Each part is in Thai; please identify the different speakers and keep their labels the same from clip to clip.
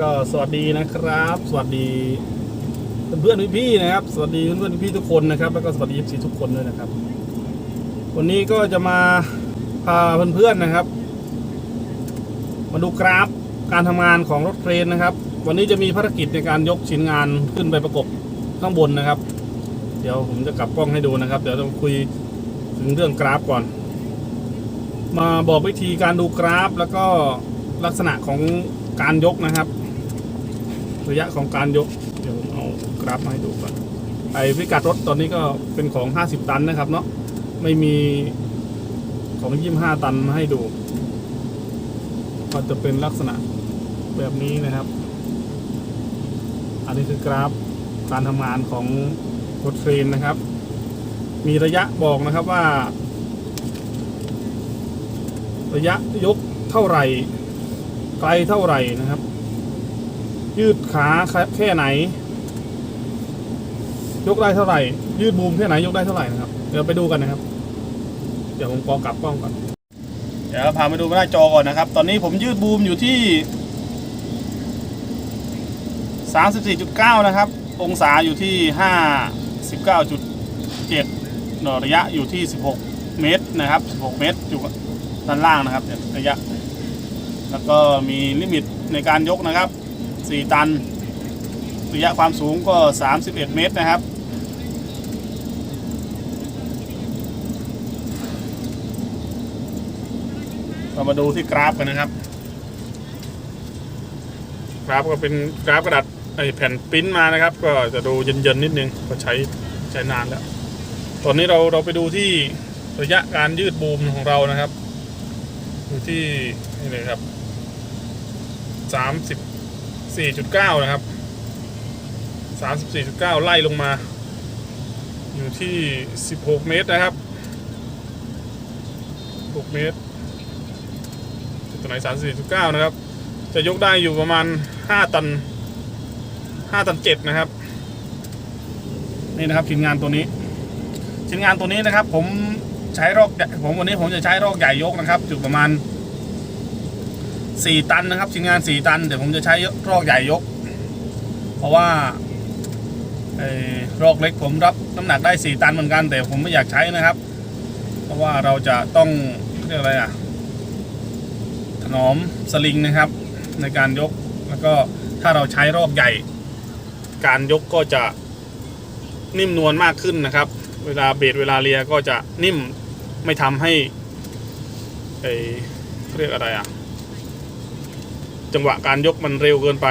Speaker 1: ก็สวัสดีนะครับ สวัสดีเพื่อนๆพี่ๆนะครับ สวัสดีเพื่อนๆพี่ๆทุกคนนะครับ แล้วก็สวัสดีทีทุกคนด้วยนะครับ วันนี้ก็จะมาพาเพื่อนๆนะครับ มาดูกราฟการทำงานของรถเครนนะครับ วันนี้จะมีภารกิจในการยกชิ้นงานขึ้นไปประกบข้างบนนะครับ เดี๋ยวผมจะกลับกล้องให้ดูนะครับ เดี๋ยวเราคุยถึงเรื่องกราฟก่อน มาบอกวิธีการดูกราฟ แล้วก็ลักษณะของ การยกนะครับ ระยะของการยก เดี๋ยวผมเอากราฟมาให้ดูก่อนไอพิกัดรถตอนนี้ก็เป็นของ 50 ตันนะครับเนาะไม่มีของ 25 ตันมาให้ดู ก็จะเป็นลักษณะแบบนี้นะครับ อันนี้คือกราฟการทำงานของรถเทรนนะครับ มีระยะบอกนะครับว่า ระยะยกเท่าไหร่ ไกลเท่าไหร่นะครับ ยืดขาแค่ไหน ยกได้เท่าไหร่ ยืดบูมแค่ไหนยกได้เท่าไหร่นะครับ เดี๋ยวไปดูกันนะครับ เดี๋ยวผมกอกลับกล้องก่อน เดี๋ยวพามาดูหน้าจอก่อนนะครับ ตอนนี้ผมยืดบูมอยู่ที่34.9นะครับ องศาอยู่ที่59.7หน่อระยะอยู่ที่16เมตรนะครับ16เมตรอยู่ด้านล่างนะครับระยะ แล้วก็มีลิมิตในการยกนะครับ 4 ตัน ระยะความสูงก็ 31 เมตรนะครับ เรามาดูที่กราฟกันนะครับ กราฟก็เป็นกราฟกระดาษไอแผ่นปิ้นมานะครับ ก็จะดูเย็นๆนิดนึงก็ใช้ใช้นานแล้ว ตอนนี้เราเราไปดูที่ระยะการยืดบูมของเรานะครับ อยู่ที่นี่เลยครับ สามสิบสี่จุดเก้านะครับสามสิบสี่จุดเก้าไล่ลงมา อยู่ที่สิบหกเมตรนะครับหกเมตรตัวไหนสามสี่จุดเก้านะครับ จะยกได้อยู่ประมาณห้าตันห้าตันเจ็ดนะครับ นี่นะครับชิ้นงานตัวนี้ชิ้นงานตัวนี้นะครับ ผมใช้รอกผมวันนี้ผมจะใช้รอกใหญ่ยกนะครับอยู่ประมาณ 4 ตันนะครับชิ้นงาน 4 ตัน เดี๋ยวผมจะใช้รอกใหญ่ยก เพราะว่าไอ้รอกเล็กผมรับน้ำหนักได้ 4 ตันเหมือนกัน แต่ผมไม่อยากใช้นะครับ เพราะว่าเราจะต้องเรียกอะไรอะถนอมสลิงนะครับ ในการยกแล้วก็ถ้าเราใช้รอกใหญ่ การยกก็จะนิ่มนวลมากขึ้นนะครับ เวลาเบรดเวลาเลียก็จะนิ่มไม่ทำให้ไอเรียกอะไรอะ จังหวะการยกมันเร็วเกินไป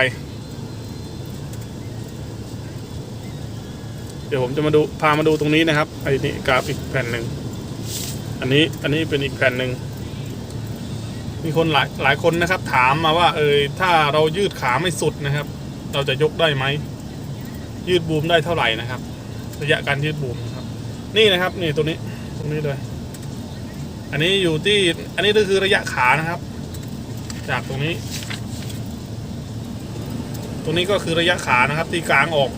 Speaker 1: เดี๋ยวผมจะมาดูพามาดูตรงนี้นะครับไอ้นี่กราฟอีกแผ่นหนึ่งอันนี้อันนี้เป็นอีกแผ่นหนึ่งมีคนหลายหลายคนนะครับ ถามมาว่า เออถ้าเรายืดขาไม่สุดนะครับ เราจะยกได้ไหมยืดบูมได้เท่าไหร่นะครับ ระยะการยืดบูมครับ นี่นะครับนี่ตรงนี้ตรงนี้เลยอันนี้อยู่ที่อันนี้ก็คือระยะขานะครับ จากตรงนี้ ตรงนี้ก็คือระยะขานะครับที่กลางออก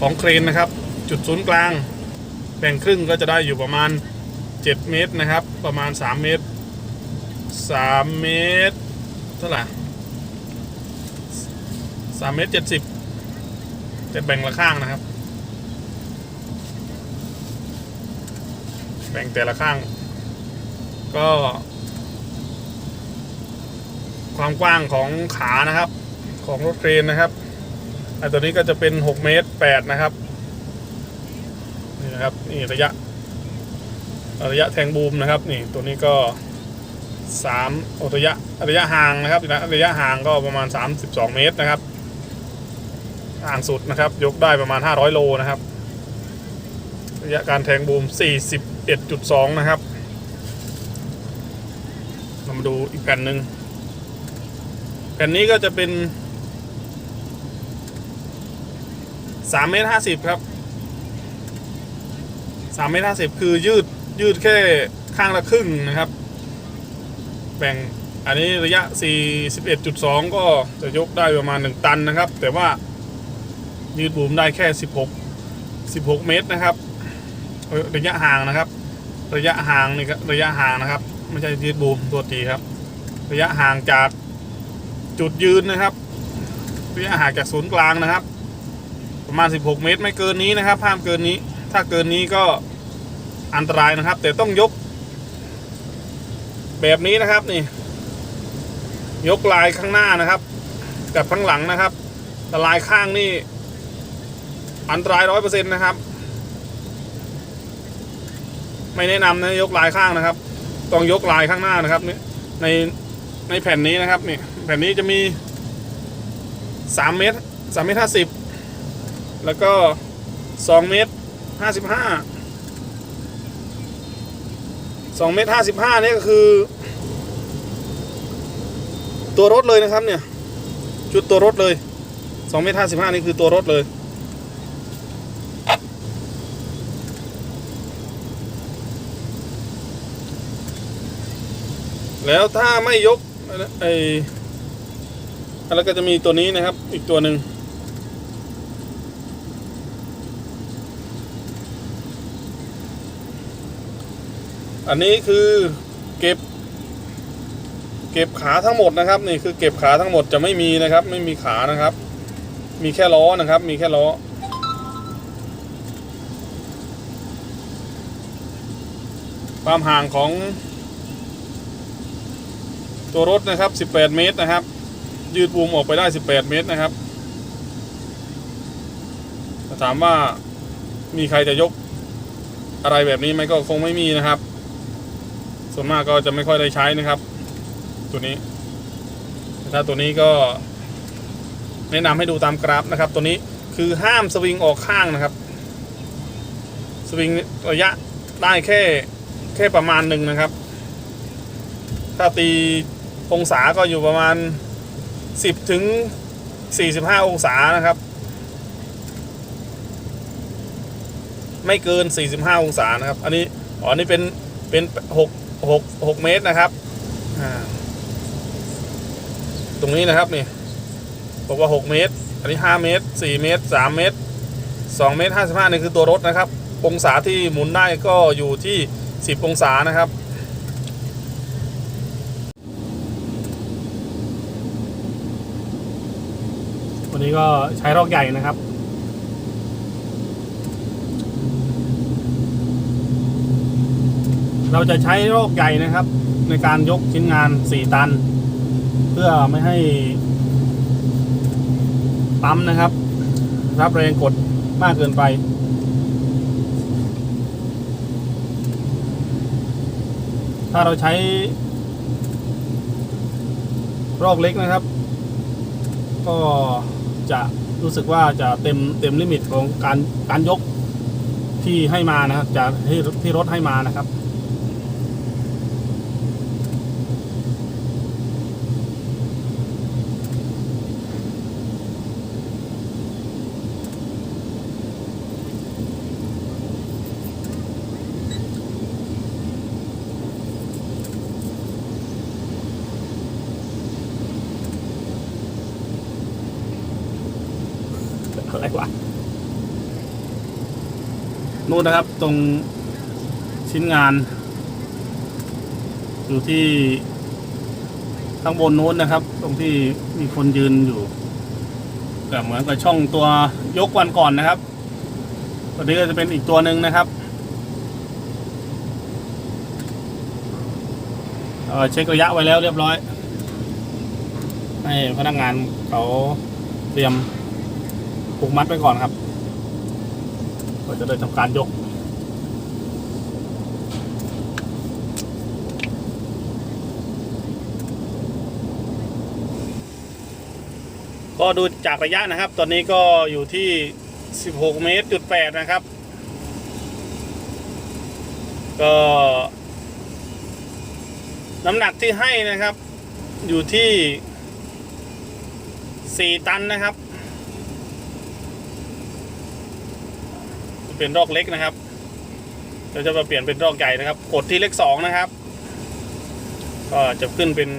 Speaker 1: ของเครนนะครับ จุดศูนย์กลางแบ่งครึ่งก็จะได้อยู่ประมาณ 7 เมตรนะครับ ประมาณ 3 เมตร 3 เมตรเท่าไหร่3เมตร 70 จะแบ่งละข้างนะครับ แบ่งแต่ละข้าง ก็ ความกว้างของขานะครับ ของรถเครนนะครับอันตัวนี้ก็จะเป็น 6 เมตร 8 นะครับ นี่นะครับ นี่ระยะ ระยะแทงบูมนะครับ นี่ตัวนี้ก็3ระยะระยะห่างนะครับระยะห่างก็ประมาณ 32 เมตรนะครับ ห่างสุดนะครับ ยกได้ประมาณ 500 โลนะครับ ระยะการแทงบูม 41.2 นะครับเรามาดูอีกแผ่นหนึ่งแผ่นนี้ก็จะเป็น 3เมตร50ครับ3เมตร50คือยืดยืดแค่ข้างละครึ่งนะครับ แบ่งอันนี้ระยะ 41.2 ก็จะยกได้ประมาณ 1 ตันนะครับ แต่ว่ายืดบูมได้แค่ 16 16 เมตรนะครับ ระยะห่างนะครับ ระยะห่างนี่ก็ระยะห่างนะครับไม่ใช่ยืดบูมตัวตีครับ ระยะห่างจากจุดยืนนะครับ ระยะห่างจากศูนย์กลางนะครับ ประมาณ 16 เมตรไม่เกินนี้นะครับห้ามเกินนี้ ถ้าเกินนี้ก็อันตรายนะครับ แต่ต้องยก แบบนี้นะครับนี่ ยกลายข้างหน้านะครับ กับข้างหลังนะครับแต่ลายข้างนี่ อันตรายร้อยเปอร์เซ็นต์นะครับ ไม่แนะนำนะยกลายข้างนะครับ ต้องยกลายข้างหน้านะครับนี่ในในแผ่นนี้นะครับนี่แผ่นนี้จะมีสามเมตรสามเมตรห้าสิบ แล้วก็สองเมตรห้าสิบห้าสองเมตรห้าสิบห้านี่ก็คือ ตัวรถเลยนะครับเนี่ยชุดตัวรถเลยสองเมตรห้าสิบห้านี่คือตัวรถเลยแล้วถ้าไม่ยกไอ้แล้วก็จะมีตัวนี้นะครับ อีกตัวหนึ่ง อันนี้คือเก็บ เก็บขาทั้งหมดนะครับนี่คือเก็บขาทั้งหมดจะไม่มีนะครับ ไม่มีขานะครับ มีแค่ล้อนะครับ มีแค่ล้อความห่างของตัวรถนะครับ 18 เมตรนะครับ ยืดบูมออกไปได้ 18 เมตรนะครับถ้าถามว่ามีใครจะยกอะไรแบบนี้ไหมก็คงไม่มีนะครับ ส่วนมากก็จะไม่ค่อยได้ใช้นะครับ ตัวนี้ ถ้าตัวนี้ก็แนะนำให้ดูตามกราฟนะครับ ตัวนี้คือห้ามสวิงออกข้างนะครับ สวิงระยะได้แค่แค่ประมาณหนึ่งนะครับ ถ้าตีองศาก็อยู่ประมาณ 10 ถึง 45 องศานะครับ ไม่เกิน 45 องศานะครับ อันนี้อ๋อนี่เป็นเป็น6 6 6เมตรนะครับตรงนี้นะครับนี่บอกว่า6เมตร อันนี้5เมตร4เมตร3เมตร2เมตร55นี่คือตัวรถนะครับองศาที่หมุนได้ก็อยู่ที่10องศานะครับวันนี้ก็ใช้รอกใหญ่นะครับ เราจะใช้โรอกใหญ่นะครับ ในการยกชิ้นงาน 4 ตัน เพื่อไม่ให้ปั๊มนะครับ รับแรงกดมากเกินไป ถ้าเราใช้รอกเล็กนะครับ ก็จะรู้สึกว่าจะเต็มเต็มลิมิตของการการยกที่ให้มานะครับจะที่ที่รถให้มานะครับ นู่นนะครับตรงชิ้นงาน อยู่ที่ข้างบนนู้นนะครับ ตรงที่มีคนยืนอยู่แต่เหมือนกับช่องตัวยกวันก่อนนะครับตัวนี้ก็จะเป็นอีกตัวหนึ่งนะครับเอ่อเช็คระยะไว้แล้วเรียบร้อย ให้พนักงานเขาเตรียมผูกมัดไว้ก่อนครับ ก็จะได้ทำการยก ก็ดูจากระยะนะครับ ตอนนี้ก็อยู่ที่ 16 เมตรจุด8นะครับ ก็น้ำหนักที่ให้นะครับอยู่ที่ 4 ตันนะครับ เป็นรอกเล็กนะครับเราจะมาเปลี่ยนเป็นรอกใหญ่นะครับ กดที่เลขสองนะครับ ก็จะขึ้นเป็น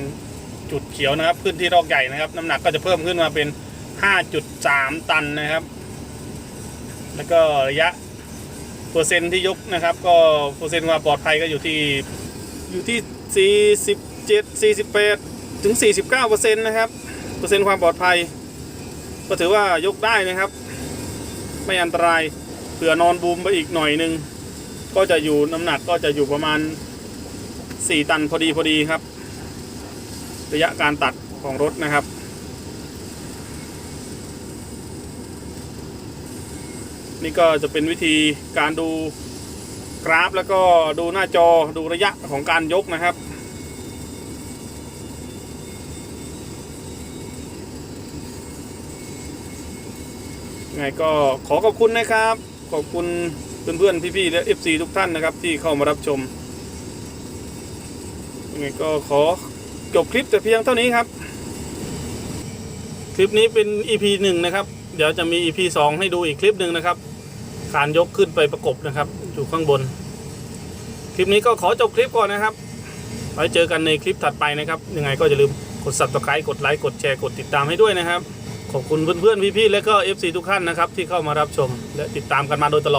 Speaker 1: จุดเขียวนะครับ ขึ้นที่รอกใหญ่นะครับ น้ำหนักก็จะเพิ่มขึ้นมาเป็น 5.3 ตันนะครับ แล้วก็ระยะเปอร์เซ็นต์ที่ยกนะครับ ก็เปอร์เซ็นต์ความปลอดภัยก็อยู่ที่อยู่ที่ 47 48 ถึง 49เปอร์เซ็นต์นะครับเปอร์เซ็นต์ความปลอดภัย ก็ถือว่ายกได้นะครับ ไม่อันตราย เผื่อนอนบูมไปอีกหน่อยนึง ก็จะอยู่น้ำหนักก็จะอยู่ประมาณ 4 ตันพอดีพอดีครับ ระยะการตัดของรถนะครับ นี่ก็จะเป็นวิธีการดูกราฟแล้วก็ดูหน้าจอดูระยะของการยกนะครับไงก็ขอขอบคุณนะครับ ขอบคุณเพื่อนๆพี่ๆและ FC ทุกท่านนะครับที่เข้ามารับชมยังไงก็ขอจบคลิปแต่เพียงเท่านี้ครับ คลิปนี้เป็น EP หนึ่งนะครับ เดี๋ยวจะมี EP สองให้ดูอีกคลิปหนึ่งนะครับการยกขึ้นไปประกบนะครับ อยู่ข้างบน คลิปนี้ก็ขอจบคลิปก่อนนะครับ ไว้เจอกันในคลิปถัดไปนะครับ ยังไงก็อย่าลืมกด subscribe กดไลค์กดแชร์กดติดตามให้ด้วยนะครับ ขอบคุณเพื่อนๆพี่ๆและก็ FC ทุกท่านนะครับที่เข้ามารับชมและติดตามกันมาโดยตลอด